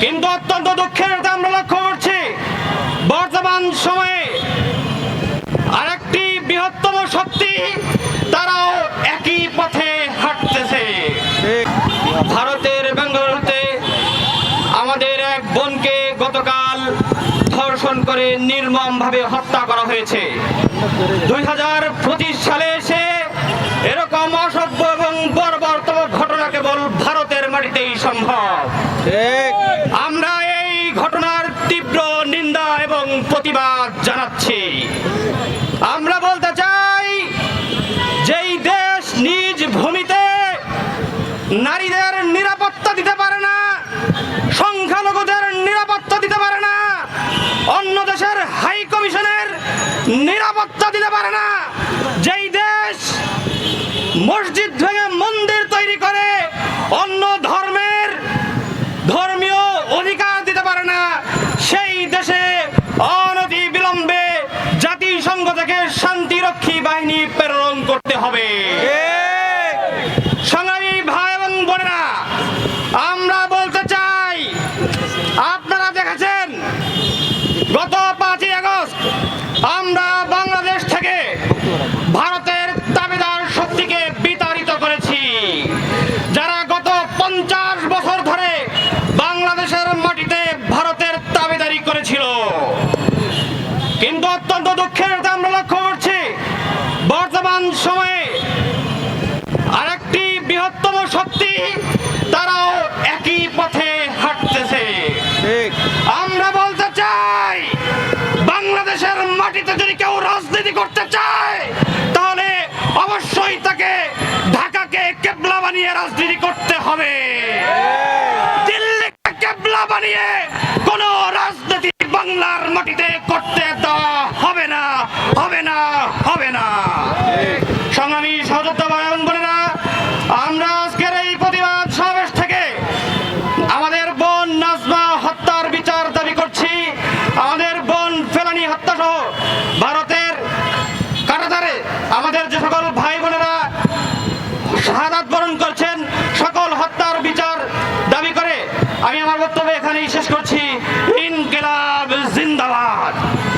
কিন্তু অত্যন্ত দুঃখের আমরা লক্ষ্য করছি। বর্তমান সময়ে আরেকটি বৃহত্তম শক্তি তারাও একই পথে হাঁটতেছে। ভারতের বেঙ্গালুরুতে আমাদের এক বোনকে গতকাল ধর্ষণ করে নির্মমভাবে হত্যা করা হয়েছে। দুই হাজার পঁচিশ সালে ভারতের সম্ভব। আমরা এই ঘটনার তীব্র নিন্দা এবং প্রতিবাদ জানাচ্ছি। আমরা বলতে চাই যেই দেশ নিজ ভূমিতে নারীদের নিরাপত্তা দিতে পারে না সংখ্যালঘুদের নিরাপত্তা দিতে পারে না অন্য দেশের হাই কমিশনের নিরাপত্তা দিতে পারে না যেই দেশ মসজিদ ভেঙে মন্দির তৈরি করে অন্য ধর্মের ধর্মীয় অধিকার দিতে পারে না সেই দেশে অনতি বিলম্বে থেকে শান্তিরক্ষী বাহিনী প্রেরণ করতে হবে। সংগ্রামী ভাই এবং বোনেরা আমরা বলতে চাই আপনারা দেখেছেন গত পাঁচই আগস্ট আমরা বাংলাদেশ থেকে ভারতের দাবিদার শক্তিকে বিতাড়িত করেছি। যারা গত পঞ্চাশ বছর ধরে বাংলাদেশের মাটিতে ভারতের দাবিদারি করেছিল শক্তি তারাও একই পথে হাঁটতেছে। আমরা বলতে চাই বাংলাদেশের মাটিতে যদি কেউ রাজনীতি করতে চায় তাহলে অবশ্যই তাকে ঢাকাকে কেবলা বানিয়ে রাজনীতি করতে হবে। দিল্লিকে কেবলা বানিয়ে কোন রাজনীতি বাংলার মাটিতে করতে দেওয়া হবে না হবে না হবে না। সংগ্রামী ভাই ভারতের কারাধারে আমাদের যে সকল ভাই বোনেরা শাহাদ বরণ করছেন, সকল হত্যার বিচার দাবি করে আমি আমার বক্তব্য এখানেই শেষ করছি।